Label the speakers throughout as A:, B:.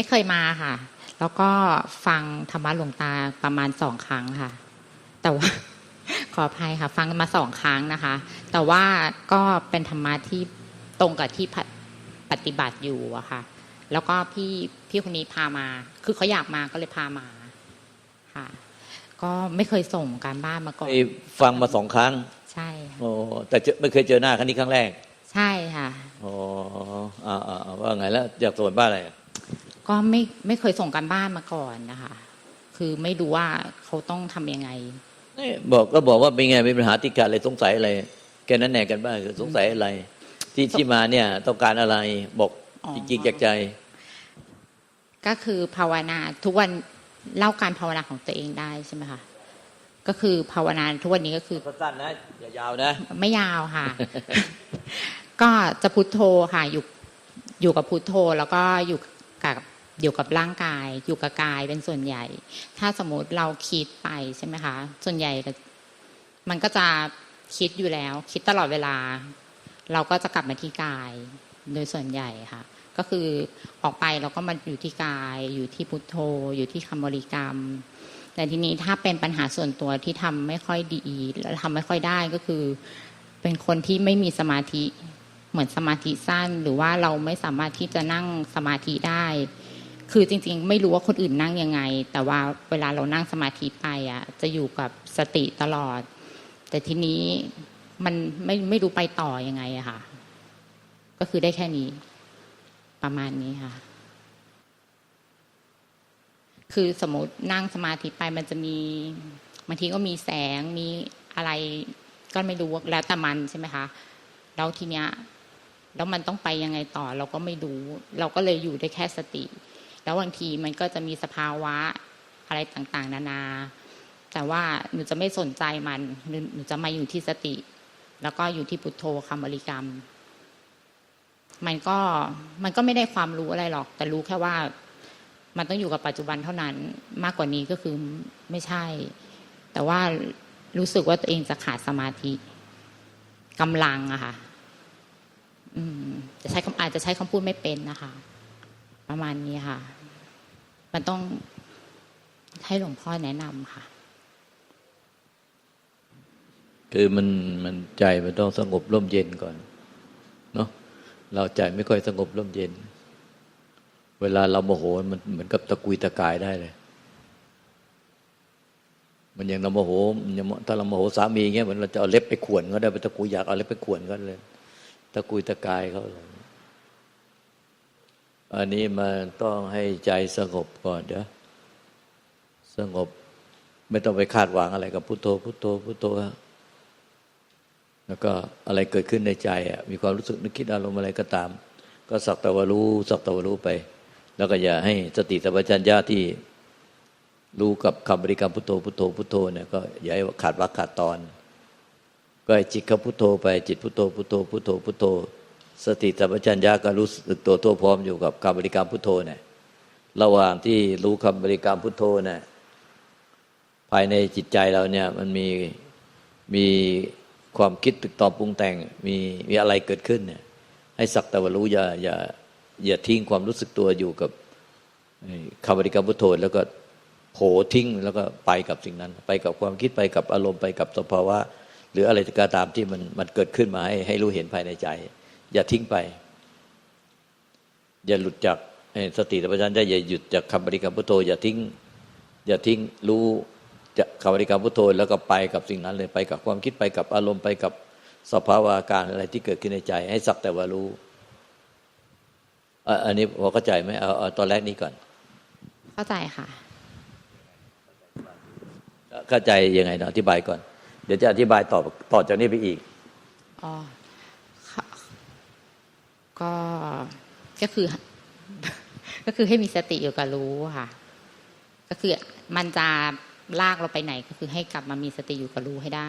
A: ไม่เคยมา
B: ค่ะ แล้วก็ฟังธรรมะหลวงตาประมาณสองครั้งค่ะ แต่ว่าขออภัยค่ะ ฟังมาสองครั้งนะคะ แต่ว่าก็เป็นธรรมะที่ตรงกับที่ปฏิปฏิบัติอยู่อะค่ะ แล้วก็พี่พี่คนนี้พามา คือเขาอยากมาก็เลยพามาค่ะ ก็ไม่เคยส่งการบ้านมาก่อน
A: ไอ้ฟังมาสองครั้ง
B: ใช่ค่ะ
A: โอ้แต่เจอไม่เคยเจอหน้าครั้งนี้ครั้งแรก
B: ใช่ค่ะ
A: อ๋ออ่าอ่าอ่าว่าไงแล้วอยากส่งบ้านอะไร
B: ก็ไม่ไม่เคยส่งการบ้านมาก่อนนะคะ คือไม่รู้ว่าเขาต้องทำยังไง
A: นี่บอกก็บอกว่าเป็นไงมีปัญหาติดขัดอะไรสงสัยอะไรแกนั้นแน่กันบ้างคือสงสัยอะไร ที่ที่มาเนี่ยต้องการอะไรบอก
B: อ๋อ
A: จริงๆจากใจ
B: ก็คือภาวนาทุกวันเล่าการภาวนาของตัวเองได้ใช่ไหมคะก็คือภาวนาทุกวันนี้ก็คือ
A: สั้นๆนะอย่ายาวนะ
B: ไม่ยาวค่ะ ก็จะพุทโธค่ะอยู่อยู่กับพุทโธแล้วก็อยู่กับ อยู่กับร่างกาย อยู่กับกายเป็นส่วนใหญ่ ถ้าสมมติเราคิดไปใช่ไหมคะ ส่วนใหญ่มันก็จะคิดอยู่แล้ว คิดตลอดเวลา เราก็จะกลับมาที่กายโดยส่วนใหญ่ค่ะ ก็คือออกไปเราก็มาอยู่ที่กาย อยู่ที่พุทโธ อยู่ที่คำบริกรรม แต่ทีนี้ถ้าเป็นปัญหาส่วนตัวที่ทำไม่ค่อยดีแล้วทำไม่ค่อยได้ก็คือ เป็นคนที่ไม่มีสมาธิเหมือนสมาธิสั้นหรือว่าเราไม่สามารถที่จะนั่งสมาธิได้ คือจริง ๆ ไม่รู้ว่าคนอื่นนั่งยังไง แต่ว่าเวลาเรานั่งสมาธิไปอะ จะอยู่กับสติตลอด แต่ทีนี้มันไม่ไม่รู้ไปต่อยังไงอะค่ะ ก็คือได้แค่นี้ ประมาณนี้ค่ะ คือสมมตินั่งสมาธิไปมันจะมีบางทีก็มีแสงมีอะไรก็ไม่รู้แล้วแต่มันใช่ไหมคะแล้วทีเนี้ยแล้วมันต้องไปยังไงต่อ เราก็ไม่รู้ เราก็เลยอยู่ได้แค่สติ แล้วบางทีมันก็จะมีสภาวะอะไรต่างๆ นานา แต่ว่าหนูจะไม่สนใจมันหนูจะมาอยู่ที่สติ แล้วก็อยู่ที่พุทโธคำบริกรรม มันก็มันก็ไม่ได้ความรู้อะไรหรอก แต่รู้แค่ว่า มันต้องอยู่กับปัจจุบันเท่านั้น มากกว่านี้ก็คือไม่ใช่ แต่ว่ารู้สึกว่าตัวเองจะขาดสมาธิกำลังอะค่ะอืมจะใช้คำอาจจะใช้คำพูดไม่เป็นนะคะ ประมาณนี้ค่ะ มันต้องให้หลวงพ่อแนะนำค่ะ
A: คือมันมันใจมันต้องสงบร่มเย็นก่อนเนาะเราใจไม่ค่อยสงบร่มเย็น เวลาเราโมโหมันเหมือนกับตะกุยตะกายได้เลย มันอย่างเราโมโหมันยังถ้าเราโมโหสามีเงี้ยเหมือนเราจะเอาเล็บไปข่วนก็ได้ไปตะกุยอยากเอาเล็บไปข่วนก็เลย ตะกุยตะกายเขาเลย อันนี้มันต้องให้ใจสงบก่อนเดี๋ยวสงบ ไม่ต้องไปคาดหวังอะไรกับพุโทโธพุโทโธพุโทโธแล้วก็อะไรเกิดขึ้นในใจอะมีความรู้สึกนึกคิดอารมณ์อะไรก็ตาม ก็สักต่ว่ารู้สักต่ว่ารู้ไป แล้วก็อย่าให้สติสัมปชัญญะที่รู้กับคำบริกรรมพุทโธพุทโธพุทโธเนี่ยก็อย่าให้ขาดวรรคขาดตอน ก็ให้จิตเขาพุทโธไปจิตพุทโธพุทโธพุทโธพุทโธ สติสัมปชัญญะก็รู้สึกตัวตัวพร้อมอยู่กับคำบริกรรมพุทโธเนี่ยระหว่างที่รู้คำบริกรรมพุทโธเนี่ยภายในจิตใจเราเนี่ย มันมีมีความคิดตึกตอบปรุงแต่งมีมีอะไรเกิดขึ้นเนี่ย ให้สักแต่ว่ารู้อย่าอย่าอย่าทิ้งความรู้สึกตัวอยู่กับคำบริกรรมพุทโธแล้วก็โผทิ้งแล้วก็ไปกับสิ่งนั้น ไปกับความคิดไปกับอารมณ์ไปกับสภาวะ หรืออะไรก็ตามที่มันมันเกิดขึ้นมาให้ให้รู้เห็นภายในใจ อย่าทิ้งไป อย่าหลุดจากสติสัมปชัญญะอย่าหยุดจากคำบริกรรมพุทโธอย่าทิ้ง อย่าทิ้งรู้จะคำบริกรรมพุทโธแล้วก็ไปกับสิ่งนั้นเลยไปกับความคิดไปกับอารมณ์ไปกับสภาวะอาการอะไรที่เกิดขึ้นในใจ ให้สักแต่ว่ารู้อะอันนี้พอเข้าใจไหมเอาเอาตอนแรกนี้ก่อน
B: เข้าใจค่ะ
A: เข้าใจยังไงเนาะอธิบายก่อน เดี๋ยวจะอธิบายต่อต่อจากนี้ไปอีก
B: อ๋อค่ะ ก็ก็คือ ก็คือให้มีสติอยู่กับรู้ค่ะ ก็คือมันจะลากเราไปไหน ก็คือให้กลับมามีสติอยู่กับรู้ให้ได้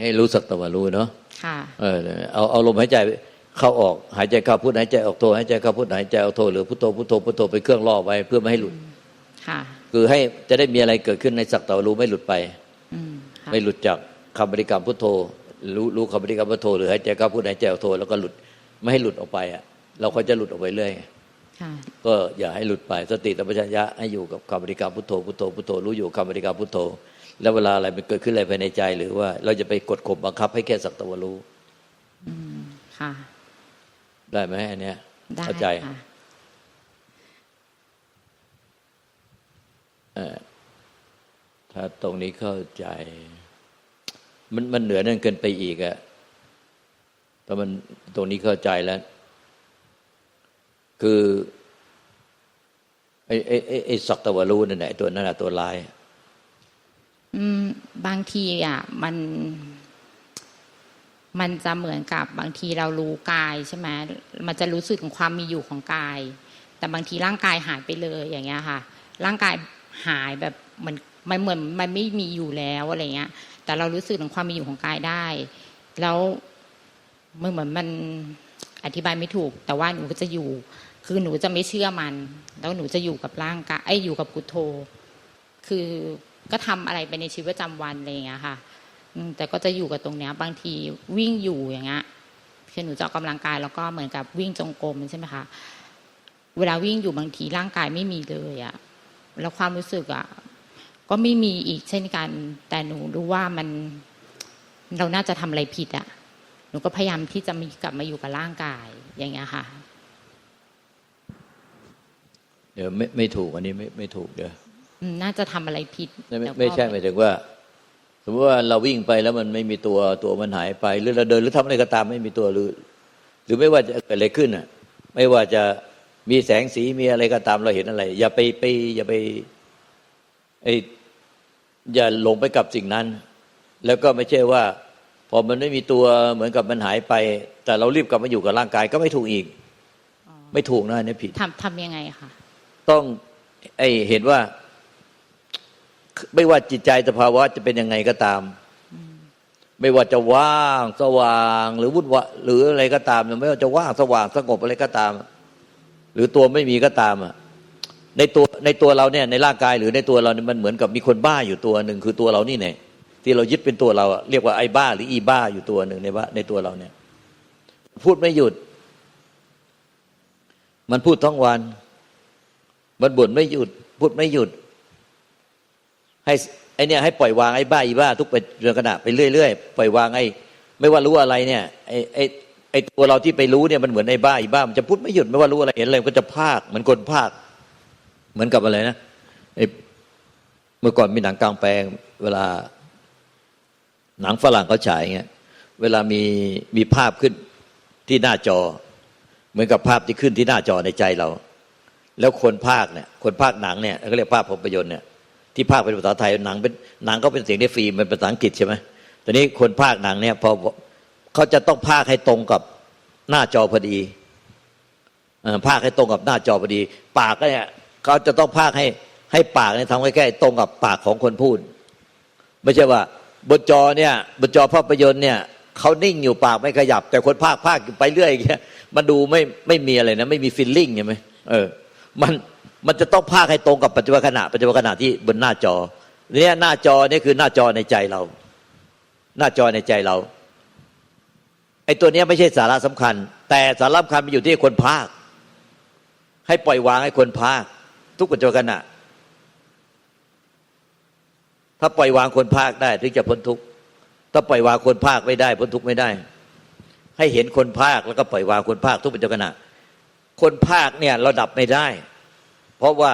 A: ให้รู้สักแต่ว่ารู้เนาะ
B: ค่ะ
A: เออเอาเอาลมหายใจเข้าออกหายใจเข้าพุทหายใจออกโทหายใจเข้าพุทหายใจออกโทหรือพุทโธพุทโธพุทโธไปเครื่องล่อไว้เพื่อไม่ให้หลุด
B: ค่ะ
A: คือให้จะได้มีอะไรเกิดขึ้นในสักแต่ว่ารู้ไม่หลุดไป
B: อืมค่ะ
A: ไม่หลุดจากคำบริกรรมพุทโธรู้รู้คำบริกรรมพุทโธหรือหายใจเข้าพุทหายใจออกโทแล้วก็หลุด ไม่ให้หลุดออกไปอะ เราก็จะหลุดออกไปเรื่อย
B: ค่ะ
A: ก็อย่าให้หลุดไปสติสัมปชัญญะให้อยู่กับคำบริกรรมพุทโธพุทโธพุทโธรู้อยู่กับคำบริกรรมพุทโธ แล้วเวลาอะไรมันเกิดขึ้นอะไรภายในใจ หรือว่าเราจะไปกดข่มบังคับให้แค่สักแตวารู้
B: อืมค่ะ
A: ได้ไหมอันเนี้ย
B: ได้
A: เข้าใจ
B: ค่ะ
A: เอ่อถ้าตรงนี้เข้าใจ มันมันเหนือนั่นเกินไปอีกอะ แต่มันตรงนี้เข้าใจแล้ว คือไอ้ไอ้ไอ้ไอสักแตวารู้นั่นแหละตัวนั้นแหละตัวร้าย
B: อืม บางทีอะ มัน มันจะเหมือนกับบางทีเรารู้กายใช่ไหมมันจะรู้สึกถึงความมีอยู่ของกาย แต่บางทีร่างกายหายไปเลยอย่างเงี้ยค่ะ ร่างกายหายแบบมันมันเหมือนมันไม่มีอยู่แล้วอะไรเงี้ย แต่เรารู้สึกถึงความมีอยู่ของกายได้ แล้ว มันเหมือนมันอธิบายไม่ถูก แต่ว่าหนูก็จะอยู่ คือหนูจะไม่เชื่อมัน แล้วหนูจะอยู่กับร่างกายไอ้ยอยู่กับพุทโธ คือก็ทำอะไรไปในชีวิตประจำวันอะไรอย่างเงี้ยค่ะแต่ก็จะอยู่กับตรงเนี้ย บางทีวิ่งอยู่อย่างเงี้ยคือหนูจะออกกำลังกายแล้วก็เหมือนกับวิ่งจงกรมใช่ไหมคะเวลาวิ่งอยู่บางทีร่างกายไม่มีเลยอะแล้วความรู้สึกอะก็ไม่มีอีกเช่นกัน แต่หนูรู้ว่ามันเราน่าจะทำอะไรผิดอะ หนูก็พยายามที่จะมีกลับมาอยู่กับร่างกายอย่างเงี้ยค่ะ
A: เดี๋ยวไม่ไม่ถูกอันนี้ไม่ไม่ถูกเดี๋ยว
B: อืมน่าจะทำอะไรผิด
A: ไม่ไม่
B: แล้วก็
A: ไม่ใช่หมายถึงว่า สมมติว่าเราวิ่งไปแล้วมันไม่มีตัวตัวมันหายไป หรือเราเดินหรือทำอะไรก็ตามไม่มีตัวหรือ หรือไม่ว่าจะเกิดอะไรขึ้นอะ ไม่ว่าจะมีแสงสีมีอะไรก็ตามเราเห็นอะไร อย่าไปไป อย่าไปไออย่าหลงไปกับสิ่งนั้น แล้วก็ไม่ใช่ว่า พอมันไม่มีตัวเหมือนกับมันหายไป แต่เรารีบกลับมาอยู่กับร่างกายก็ไม่ถูกอีก ไม่ถูกนะอันนี่ผิด
B: ทำทำยังไงคะ
A: ต้องไอเห็นว่า ไม่ว่าจิตใจสภาวะจะเป็นยังไงก็ตาม ไม่ว่าจะว่างสว่าง หรือวุ่นวะหรืออะไรก็ตามไม่ว่าจะว่างสว่างสงบอะไรก็ตาม หรือตัวไม่มีก็ตามอะในตัวในตัวเราเนี่ยในร่างกายหรือในตัวเราเนี่ยมันเหมือนกับมีคนบ้าอยู่ตัวหนึ่งคือตัวเรานี่เนี่ย ที่เรายึดเป็นตัวเราอะเรียกว่าไอ้บ้าหรืออีบ้าอยู่ตัวหนึ่งในบ้าในตัวเราเนี่ย พูดไม่หยุด มันพูดทั้งวัน มันบ่นไม่หยุด พูดไม่หยุด ให้ไอเนี่ยให้ปล่อยวางไอ้บ้าอีบ้า ทุกไปเรื่องขณะไปเรื่อยๆปล่อยวางไอ้ไม่ว่ารู้อะไรเนี่ยไอ้ไอ้ไอ้ตัวเราที่ไปรู้เนี่ยมันเหมือนไอ้บ้าอีบ้ามันจะพูดไม่หยุดไม่ว่ารู้อะไรเห็นอะไรมันก็จะพากเหมือนคนพากเหมือนกับอะไรนะไอ้เมื่อก่อนมีหนังกลางแปลงเวลา หนังฝรั่งเขาฉายเงี้ยเวลามีมีภาพขึ้นที่หน้าจอ เหมือนกับภาพที่ขึ้นที่หน้าจอในใจเรา แล้วคนภาคเนี่ย คนภาคหนังเนี่ยเขาเรียกภาพภาพยนตร์เนี่ยที่ภาคเป็นภาษาไทยหนังเป็นหนังก็เป็นเสียงในฟิล์มเป็นภาษาอังกฤษใช่ไหมตอนนี้คนภาคหนังเนี่ยพอเขาจะต้องภาคให้ตรงกับหน้าจอพอดีภาคให้ตรงกับหน้าจอพอดี ปากก็เนี่ยเขาจะต้องภาคให้ให้ปากเนี่ยทำใกล้ๆตรงกับปากของคนพูด ไม่ใช่ว่า บนจอเนี่ยบนจอภาพยนตร์เนี่ยเขานิ่งอยู่ปากไม่ขยับ แต่คนภาคภาคไปเรื่อยอย่างเงี้ยมันดูไม่ไม่มีอะไรนะ ไม่มีฟิลลิ่งใช่ไหมเออมันมันจะต้องภาคให้ตรงกับปัจจุบันขณะปัจจุบันขณะที่บนหน้าจอเนี่ยหน้าจอนี่คือหน้าจอในใจเรา หน้าจอในใจเราไอ้ตัวเนี้ยไม่ใช่สาระสำคัญ แต่สาระสำคัญมันอยู่ที่คนภาค ให้ปล่อยวางให้คนภาค ทุกปัจจุบันขณะ ถ้าปล่อยวางคนภาคได้ ถึงจะพ้นทุกข์ถ้าปล่อยวางคนภาคไม่ได้พ้นทุกข์ไม่ได้ ให้เห็นคนภาคแล้วก็ปล่อยวางคนภาคทุกปัจจุบันขณะคนภาคเนี่ยเราดับไม่ได้ เพราะว่า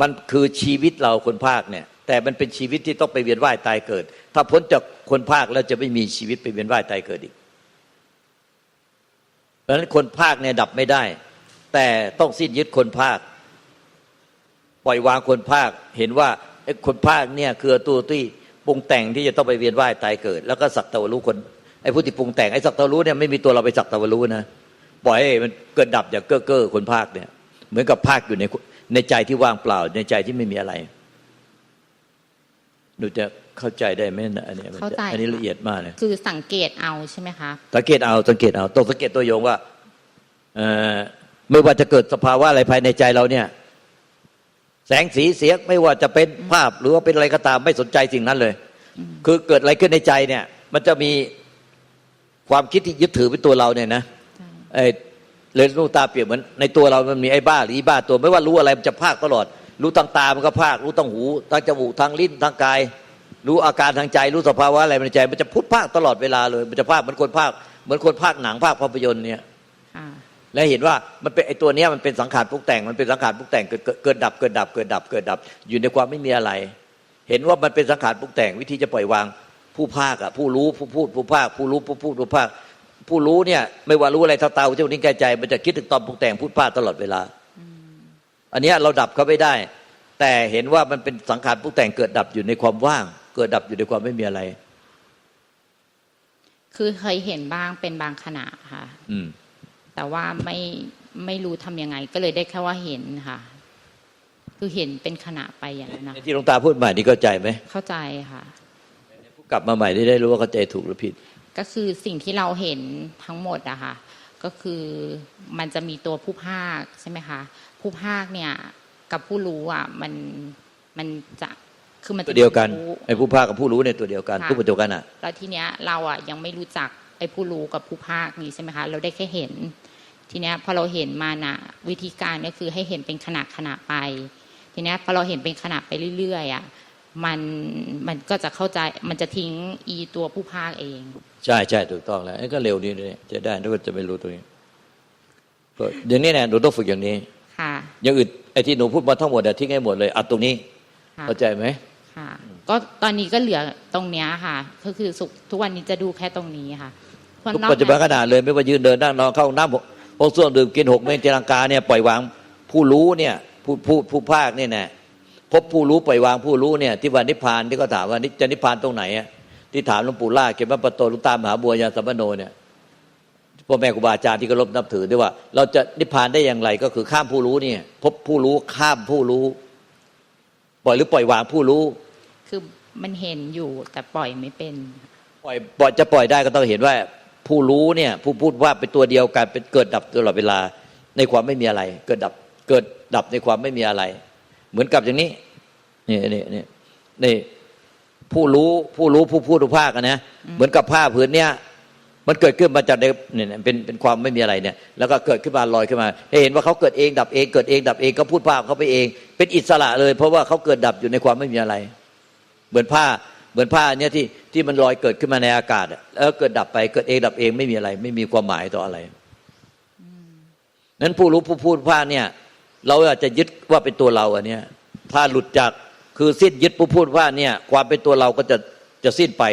A: มันคือชีวิตเราคนภาคเนี่ย แต่มันเป็นชีวิตที่ต้องไปเวียนว่ายตายเกิด ถ้าพ้นจากคนภาคแล้วจะไม่มีชีวิตไปเวียนว่ายตายเกิดอีกเพราะฉะนั้นคนภาคเนี่ยดับไม่ได้ แต่ต้องสิ้นยึดคนภาค ปล่อยวางคนภาคเห็นว่า คนภาคเนี่ยคือตัวที่ปรุงแต่งที่จะต้องไปเวียนว่ายตายเกิด แล้วก็สักตะวรู้คนไอ้ผู้ที่ปรุงแต่งไอ้สักตะวรู้เนี่ยไม่มีตัวเราไปสักตะวรู้นะปล่อยให้มันเกิดดับอย่างเก้อเก้อคนภาคเนี่ย เหมือนกับภาคอยู่ในในใจที่ว่างเปล่า ในใจที่ไม่มีอะไรหนูจะเข้าใจได้ไหมนะอันนี้มันจะ
B: เข้าใจ
A: อันนี้
B: ค่ะ
A: ละเอียดมากเลย
B: คือสังเกตเอาใช่ไหมคะ
A: สังเกตเอาสังเกตเอาต้องสังเกตตัวโยงว่าเอ่อไม่ว่าจะเกิดสภาวะอะไรภายในใจเราเนี่ย แสงสีเสียงไม่ว่าจะเป็นภาพหรือว่าเป็นอะไรก็ตามไม่สนใจสิ่งนั้นเลย คือเกิดอะไรขึ้นในใจเนี่ย มันจะมีความคิดที่ยึดถือเป็นตัวเราเนี่ยนะ
B: ใช่
A: ไอ้เลยลูกตาเปรียบเหมือนในตัวเรามันมีไอ้บ้าหรืออีบ้าตัวไม่ว่ารู้อะไรมันจะภาคตลอด รู้ทางตามันก็ภาค รู้ทางหูทางจมูกทางลิ้นทางกาย รู้อาการทางใจ รู้สภาวะอะไรในใจ มันจะพุทภาคตลอดเวลาเลย มันจะภาคเหมือนคนภาคเหมือนคนภาคหนังภาคภาพยนตร์เนี่ย
B: ค่ะ
A: และเห็นว่ามันเป็นไอ้ตัวเนี้ยมันเป็นสังขารปรุงแต่งมันเป็นสังขารปรุงแต่งเกิดเกิดเกิดดับเกิดดับเกิดดับเกิดดับ อยู่ในความไม่มีอะไร เห็นว่ามันเป็นสังขารปรุงแต่งวิธีจะปล่อยวางผู้ภาคอะผู้รู้ผู้พูดผู้ภาค ผู้รู้ผู้พูดผู้ภาค ผู้รู้เนี่ยไม่ว่ารู้อะไรเท่าเตาเจ้านิ้งแก่ใจ มันจะคิดถึงตอนปรุงแต่งพูดภาคตลอดเวลา อันเนี้ยเราดับเขาไม่ได้ แต่เห็นว่ามันเป็นสังขารปรุงแต่งเกิดดับอยู่ในความว่าง เกิดดับอยู่ในความไม่มีอะไร
B: คือเคยเห็นบ้างเป็นบางขณะค่ะ
A: อืม
B: แต่ว่าไม่ไม่รู้ทำยังไง ก็เลยได้แค่ว่าเห็นค่ะ คือเห็นเป็นขณะไปอย่างนั้นนะ
A: ที่หลวงตาพูดใหม่นี่เข้าใจไหม
B: เข้าใจค่ะ
A: กลับมาใหม่ได้ได้รู้ว่าเข้าใจถูกหรือผิด
B: ก็คือสิ่งที่เราเห็นทั้งหมดอะค่ะก็คือมันจะมีตัวผู้ภาคใช่ไหมคะผู้ภาคเนี่ยกับผู้รู้อะมันมันจะคือมัน
A: ตั
B: จะ
A: วเดียวกัน
B: รู้
A: ไอ้ผู้ภาคกับผู้รู้เนี่ยตัวเดียวกัน
B: ค่ะ
A: ทุกปัจจุบันอะ
B: แล้วทีเนี้ยเราอะยังไม่รู้จักไอ้ผู้รู้กับผู้ภาคนี้ใช่ไหมคะเราได้แค่เห็น ทีเนี้ยพอเราเห็นมาน่ะวิธีการก็คือให้เห็นเป็นขณะขณะไป ทีเนี้ยพอเราเห็นเป็นขณะไปเรื่อยๆอะมันมันก็จะเข้าใจมันจะทิ้งอีตัวผู้ภาคเอง
A: ใช่ใช่ถูกต้องแล้วไอ้ก็เร็วนี้เลยจะได้ถ้าว่าจะไม่รู้ตรงนี้ก็อย่างนี้แน่หนูต้องฝึกอย่างนี้
B: ค่ะ
A: อย่างอื่นไอ้ที่หนูพูดมาทั้งหมดอะทิ้งให้หมดเลยอัดตรงนี้
B: ค่ะ
A: เข้าใจไหม
B: ค่ะ ก็ตอนนี้ก็เหลือตรงเนี้ยค่ะ ก็คือสุขทุกวันนี้จะดูแค่ตรงนี้ค่ะส่วน
A: ทุก
B: นอก
A: ปัจจุบันข
B: นั้น
A: นาดเลยไม่ว่ายืนเดินนั่งนอนเข้าห้องน้ำพว กส้วมดื่มกินหกเมนเจรังกาเนี่ยปล่อยวางผู้รู้เนี่ยผู้ผู้ผู้ภาคเนี่ยนะพบผู้รู้ปล่อยวางผู้รู้เนี่ยที่วันนิพพานที่เขาถามว่านิจะนิพพานตรงไหนอะที่ถามหลวงปู่ล่าเก็บพระปโตหลุงตามหาบัวยาสัมปโนเนี่ยพ่อแม่ครูบาอาจารย์ที่เคารพนับถือด้วยว่า เราจะนิพพานได้อย่างไรก็คือข้ามผู้รู้เนี่ย พบผู้รู้ข้ามผู้รู้ ปล่อยหรือปล่อยวางผู้รู้
B: คือมันเห็นอยู่แต่ปล่อยไม่เป็น
A: ปล่อยปล่อยจะปล่อยได้ก็ต้องเห็นว่า ผู้รู้เนี่ยผู้พูดว่าเป็นตัวเดียวกันเป็นเกิดดับตลอดเวลาในความไม่มีอะไร เกิดดับเกิดดับในความไม่มีอะไร เหมือนกับอย่างนี้นี่นี่นี่นี่ผู้รู้ผู้รู้ผู้พูดผู้ภาคอะนะเหมือนกับผ้าผืนเนี้ยมันเกิดขึ้นมาจากในเนี่ยเนี่ยเป็นเป็นความไม่มีอะไรเนี่ย แล้วก็เกิดขึ้นมาลอยขึ้นมาให้เห็นว่าเขาเกิดเองดับเองเกิดเองดับเองก็พูดภาพเขาไปเอง เป็นอิสระเลย เพราะว่าเขาเกิดดับอยู่ในความไม่มีอะไร เหมือนผ้า เหมือนผ้าเนี่ยที่ที่มันลอยเกิดขึ้นมาในอากาศอะแล้วเกิดดับไปเกิดเองดับเองไม่มีอะไร ไม่มีความหมายต่ออะไรนั้นผู้รู้ผู้พูดผ้าเนี่ย เราอาจจะยึดว่าเป็นตัวเราอันเนี้ยถ้าหลุดจากคือสิ้นยึดผู้พูดผ้าเนี่ยความเป็นตัวเราก็จะจะสิ้นไป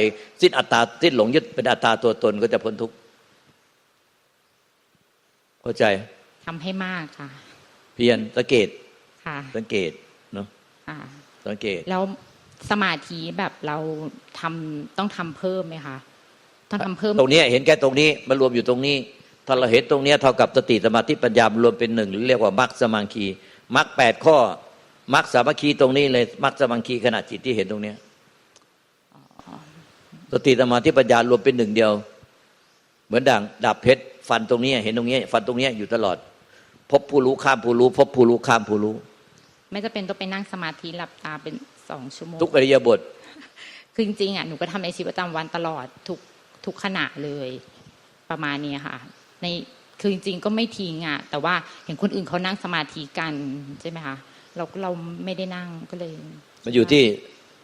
A: สิ้นอัตตาสิ้นหลงยึดเป็นอัตตาตัวตนก็จะพ้นทุกข์เข้าใจ
B: ทำให้มากค่ะ
A: เพียรสังเกต
B: ค่ะ
A: สังเกตเนาะ
B: ค่ะ
A: สังเกต
B: แล้ว สมาธิแบบเราทำต้องทำเพิ่มไหมคะต้องทำเพิ่ม
A: ตรงเนี้ยเห็นแค่ตรงนี้มารวมอยู่ตรงนี้ ถ้าเราเห็นตรงเนี้ยเท่ากับสติสมาธิปัญญามารวมเป็นหนึ่งหรือเรียกว่ามรรคสมังคีมรรคแปดข้อมรรคสามัคคีตรงนี้เลยมรรคสมังคีขณะจิตที่เห็นตรงเนี้ยสติสมาธิปัญญารวมเป็นหนึ่งเดียว เหมือนด่างดาบเพชรฟันตรงเนี้ยเห็นตรงเนี้ยฟันตรงเนี้ยอยู่ตลอด พบผู้รู้ข้ามผู้รู้ พบผู้รู้ข้ามผู้รู้
B: ไม่จะเป็นต้องไปนั่งสมาธิหลับตาเป็น สองชั่วโมง
A: ทุกอริยบท
B: คือจริงๆอะหนูก็ทำในชีวิตประจำวันตลอดทุกทุกขณะเลยประมาณนี้ค่ะ ในคือจริงๆก็ไม่ทิ้งอะแต่ว่าเห็นคนอื่นเขานั่งสมาธิกันใช่ไหมคะเราเราไม่ได้นั่งก็เลย
A: มันอยู่ที่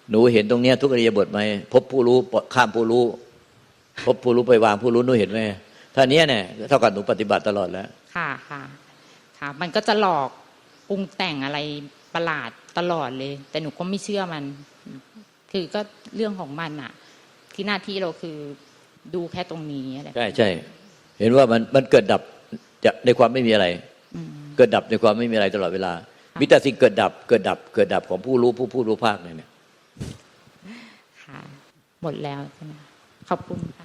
A: หนูเห็นตรงเนี้ยทุกอริยบทไหมพบผู้รู้ข้ามผู้รู้ พบผู้รู้ไปวางผู้รู้หนูเห็นไหมถ้าเนี้ยเนี่ยเท่ากับหนูปฏิบัติตลอดแล้ว
B: ค่ะค่ะค่ะ มันก็จะหลอกปรุงแต่งอะไรประหลาด ตลอดเลย แต่หนูก็ไม่เชื่อมัน คือก็เรื่องของมันอะที่หน้าที่เราคือดูแค่ตรงนี้อะไร
A: ใช่ใช่เห็นว่ามันมันเกิดดับจะในความไม่มีอะไร
B: อืม
A: เกิดดับในความไม่มีอะไรตลอดเวลา
B: ค่ะ
A: มีแต่สิ่งเกิดดับ เกิดดับ เกิดดับของผู้รู้ผู้พูดรู้ภาคเนี่ย
B: ค่ะ หมดแล้วใช่ไหมคะขอบคุณค่ะ